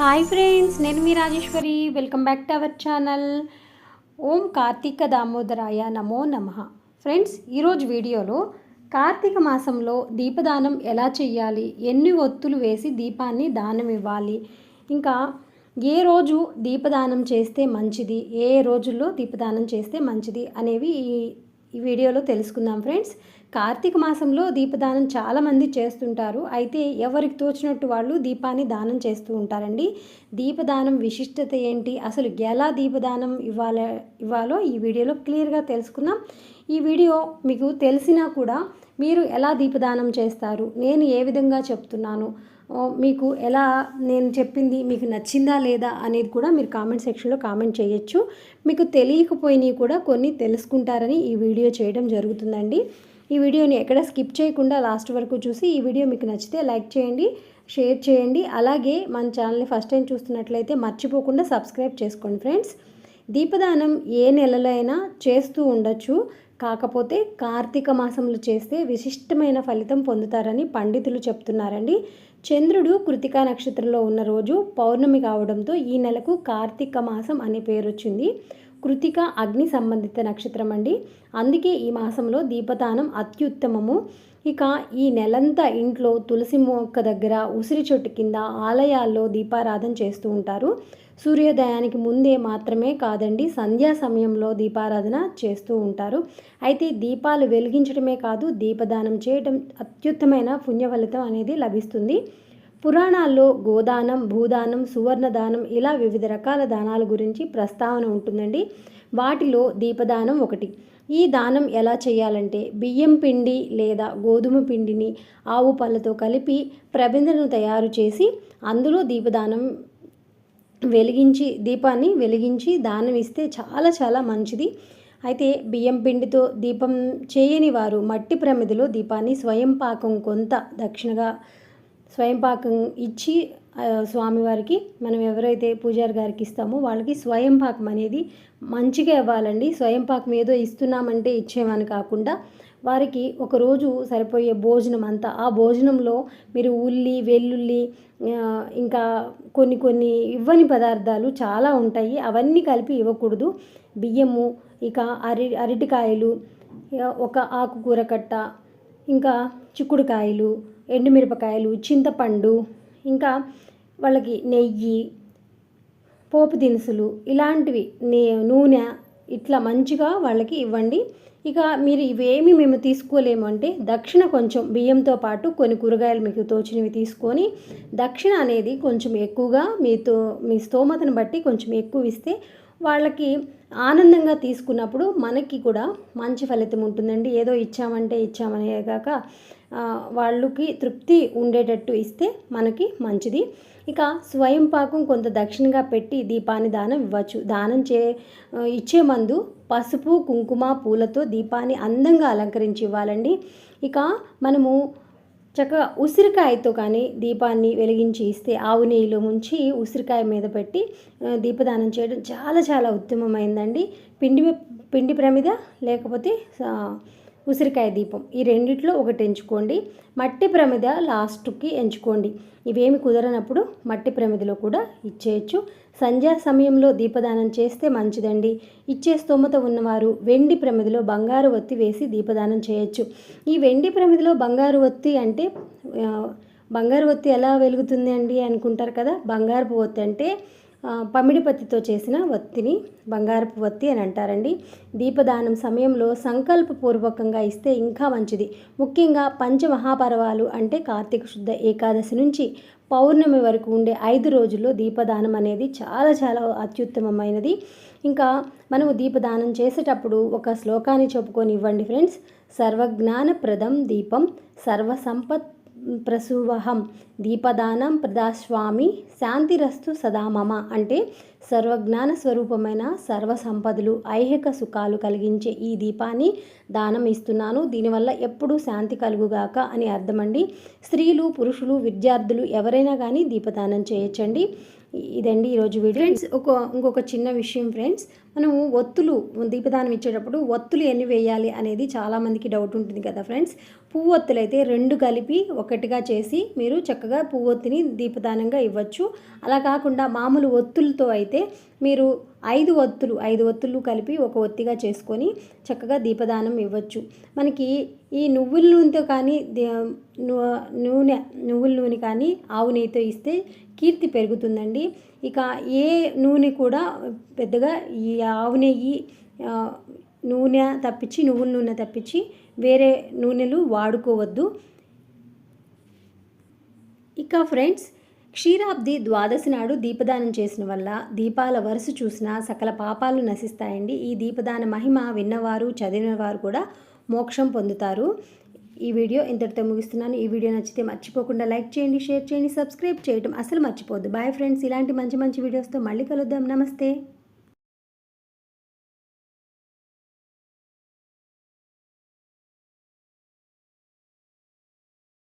Hi friends నేను మీ Rajeshwari. Welcome back to our channel ఓం కార్తీక దామోదరాయ నమో నమ. ఫ్రెండ్స్ ఈరోజు వీడియోలో కార్తీక మాసంలో దీపదానం ఎలా చేయాలి ఎన్ని ఒత్తులు వేసి దీపాన్ని దానం ఇవ్వాలి? ఇంకా ఏ రోజు దీపదానం చేస్తే మంచిది? ఏ రోజుల్లో దీపదానం చేస్తే మంచిది? అనేవి ఈ వీడియోలో తెలుసుకుందాం ఫ్రెండ్స్ కార్తీక మాసంలో దీపదానం చాలామంది చేస్తుంటారు. అయితే ఎవరికి తోచినట్టు వాళ్ళు దీపాన్ని దానం చేస్తూ ఉంటారండి. దీపదానం విశిష్టత ఏంటి? అసలు ఎలా దీపదానం ఇవ్వాల ఇవ్వాలో ఈ వీడియోలో క్లియర్గా తెలుసుకుందాం. ఈ వీడియో మీకు తెలిసినా కూడా మీరు ఎలా దీపదానం చేస్తారు? నేను ఏ విధంగా చెప్తున్నాను? మీకు ఎలా నేను చెప్పింది మీకు నచ్చిందా లేదా అనేది కూడా మీరు కామెంట్ సెక్షన్లో కామెంట్ చేయొచ్చు. మీకు తెలియకపోయినవి కూడా కొన్ని తెలుసుకుంటారని ఈ వీడియో చేయడం జరుగుతుందండి. ఈ వీడియోని ఎక్కడ స్కిప్ చేయకుండా లాస్ట్ వరకు చూసి ఈ వీడియో మీకు నచ్చితే లైక్ చేయండి షేర్ చేయండి. అలాగే మన ఛానల్ని ఫస్ట్ టైం చూస్తున్నట్లయితే మర్చిపోకుండా సబ్స్క్రైబ్ చేసుకోండి ఫ్రెండ్స్. దీపదానం ఏ నెలలో అయినా చేస్తూ ఉండొచ్చు. కాకపోతే కార్తీక మాసంలో చేస్తే విశిష్టమైన ఫలితం పొందుతారని పండితులు చెప్తున్నారండి. చంద్రుడు కృతికా నక్షత్రంలో ఉన్న రోజు పౌర్ణమి కావడంతో ఈ నెలకు కార్తీక మాసం అనే పేరు వచ్చింది కృతిక అగ్ని సంబంధిత నక్షత్రం అండి. అందుకే ఈ మాసంలో దీపదానం అత్యుత్తమము. ఇక ఈ నెలంతా ఇంట్లో తులసి మొక్క దగ్గర ఉసిరి చెట్టు కింద ఆలయాల్లో దీపారాధన చేస్తూ ఉంటారు. సూర్యోదయానికి ముందే మాత్రమే కాదండి సంధ్యా సమయంలో దీపారాధన చేస్తూ ఉంటారు. అయితే దీపాలు వెలిగించడమే కాదు దీపదానం చేయడం అత్యుత్తమైన పుణ్యఫలితం అనేది లభిస్తుంది. పురాణాల్లో గోదానం భూదానం సువర్ణదానం ఇలా వివిధ రకాల దానాల గురించి ప్రస్తావన ఉంటుందండి. వాటిలో దీపదానం ఒకటి. ఈ దానం ఎలా చేయాలంటే బియ్యం పిండి లేదా గోధుమ పిండిని ఆవు పళ్ళతో కలిపి ప్రబిందను తయారు చేసి అందులో దీపదానం వెలిగించి దీపాన్ని వెలిగించి దానం ఇస్తే చాలా చాలా మంచిది. అయితే బియ్యం పిండితో దీపం చేయని వారు మట్టి ప్రమిదిలో దీపాన్ని స్వయం పాకం కొంత దక్షిణగా స్వయం పాకం ఇచ్చి స్వామివారికి మనం ఎవరైతే పూజారి గారికి ఇస్తామో వాళ్ళకి స్వయం పాకం అనేది మంచిగా ఇవ్వాలండి. స్వయం పాకం ఏదో ఇస్తున్నామంటే ఇచ్చేమని కాకుండా వారికి ఒకరోజు సరిపోయే భోజనం అంతా ఆ భోజనంలో మీరు ఉల్లి వెల్లుల్లి ఇంకా కొన్ని కొన్ని ఇవ్వని పదార్థాలు చాలా ఉంటాయి. అవన్నీ కలిపి ఇవ్వకూడదు. బియ్యము ఇక అరి అరటికాయలు ఒక ఆకుకూర కట్ట ఇంకా చిక్కుడుకాయలు ఎండుమిరపకాయలు చింతపండు ఇంకా వాళ్ళకి నెయ్యి పోపు దినుసులు ఇలాంటివి నే నూనె ఇట్లా మంచిగా వాళ్ళకి ఇవ్వండి. ఇక మీరు ఇవేమి మేము తీసుకోలేము అంటే దక్షిణ కొంచెం బియ్యంతో పాటు కొన్ని కూరగాయలు మీకు తోచినవి తీసుకొని దక్షిణ అనేది కొంచెం ఎక్కువగా మీతో మీ స్తోమతను బట్టి కొంచెం ఎక్కువ ఇస్తే వాళ్ళకి ఆనందంగా తీసుకున్నప్పుడు మనకి కూడా మంచి ఫలితం ఉంటుందండి. ఏదో ఇచ్చామంటే ఇచ్చామనే కాక వాళ్ళకి తృప్తి ఉండేటట్టు ఇస్తే మనకి మంచిది. ఇక స్వయం పాకం కొంత దక్షిణగా పెట్టి దీపాన్ని దానం ఇవ్వచ్చు. దానం చే ఇచ్చే మందు పసుపు కుంకుమ పూలతో దీపాన్ని అందంగా అలంకరించి ఇవ్వాలండి. ఇక మనము చక్కగా ఉసిరికాయతో కానీ దీపాన్ని వెలిగించి ఇస్తే ఆవు నెయ్యిలో ముంచి ఉసిరికాయ మీద పెట్టి దీపదానం చేయడం చాలా చాలా ఉత్తమమైందండి. పిండి పిండి ప్రమిద లేకపోతే ఉసిరికాయ దీపం. ఈ రెండిట్లో ఒకటి ఎంచుకోండి. మట్టి ప్రమిద లాస్ట్కి ఎంచుకోండి. ఇవేమి కుదరనప్పుడు మట్టి ప్రమిదలో కూడా ఇచ్చేయచ్చు. సంధ్యా సమయంలో దీపదానం చేస్తే మంచిదండి. ఇచ్చే స్తోమత ఉన్నవారు వెండి ప్రమిదలో బంగారు ఒత్తి వేసి దీపదానం చేయొచ్చు. ఈ వెండి ప్రమిదలో బంగారు ఒత్తి అంటే బంగారు ఒత్తి ఎలా వెలుగుతుంది అండి అనుకుంటారు కదా? బంగారు ఒత్తి అంటే పమిడి పత్తితో చేసిన వత్తిని బంగారపు వత్తి అని అంటారండి. దీపదానం సమయంలో సంకల్పపూర్వకంగా ఇస్తే ఇంకా మంచిది. ముఖ్యంగా పంచమహాపర్వాలు అంటే కార్తీక శుద్ధ ఏకాదశి నుంచి పౌర్ణమి వరకు ఉండే ఐదు రోజుల్లో దీపదానం అనేది చాలా చాలా అత్యుత్తమమైనది. ఇంకా మనము దీపదానం చేసేటప్పుడు ఒక శ్లోకాన్ని చెప్పుకొని ఇవ్వండి ఫ్రెండ్స్. సర్వజ్ఞానప్రదం దీపం సర్వసంపత్ ప్రసూవహం. దీపదానం ప్రదాస్వామి. శాంతిరస్తు సదా మమ. అంటే సర్వజ్ఞాన స్వరూపమైన సర్వ సంపదలు ఐహిక సుఖాలు కలిగించే ఈ దీపాన్ని దానం ఇస్తున్నాను. దీనివల్ల ఎప్పుడూ శాంతి కలుగుగాక అని అర్థమండి. స్త్రీలు పురుషులు విద్యార్థులు ఎవరైనా కానీ దీపదానం చేయొచ్చండి. ఇదండి ఈరోజు వీడియో. ఫ్రెండ్స్ ఒక ఇంకొక చిన్న విషయం ఫ్రెండ్స్ మనం ఒత్తులు దీపదానం ఇచ్చేటప్పుడు ఒత్తులు ఎన్ని వేయాలి అనేది చాలామందికి డౌట్ ఉంటుంది కదా ఫ్రెండ్స్. పువ్వు ఒత్తులు అయితే రెండు కలిపి ఒకటిగా చేసి మీరు చక్కగా పువ్వు ఒత్తిని దీపదానంగా ఇవ్వచ్చు. అలా కాకుండా మామూలు ఒత్తులతో అయితే మీరు ఐదు ఒత్తులు ఐదు ఒత్తులు కలిపి ఒక ఒత్తిగా చేసుకొని చక్కగా దీపదానం ఇవ్వచ్చు. మనకి ఈ నువ్వుల నూనెతో కానీ నూనె నువ్వుల నూనె కానీ ఆవు నెయ్యితో ఇస్తే కీర్తి పెరుగుతుందండి. ఇక ఏ నూనె కూడా పెద్దగా ఈ ఆవు నెయ్యి నూనె తప్పించి నువ్వుల నూనె తప్పించి వేరే నూనెలు వాడుకోవద్దు. ఇక ఫ్రెండ్స్ క్షీరాబ్ది ద్వాదశి నాడు దీపదానం చేసిన వల్ల దీపాల వరుస చూసిన సకల పాపాలు నశిస్తాయండి. ఈ దీపదాన మహిమ విన్నవారు చదివినవారు కూడా మోక్షం పొందుతారు. ఈ వీడియో ఇంతటితో ముగిస్తున్నాను. ఈ వీడియో నచ్చితే మర్చిపోకుండా లైక్ చేయండి షేర్ చేయండి సబ్స్క్రైబ్ చేయడం అసలు మర్చిపోద్దు బాయ్ ఫ్రెండ్స్ ఇలాంటి మంచి మంచి వీడియోస్తో మళ్ళీ కలుద్దాం. నమస్తే.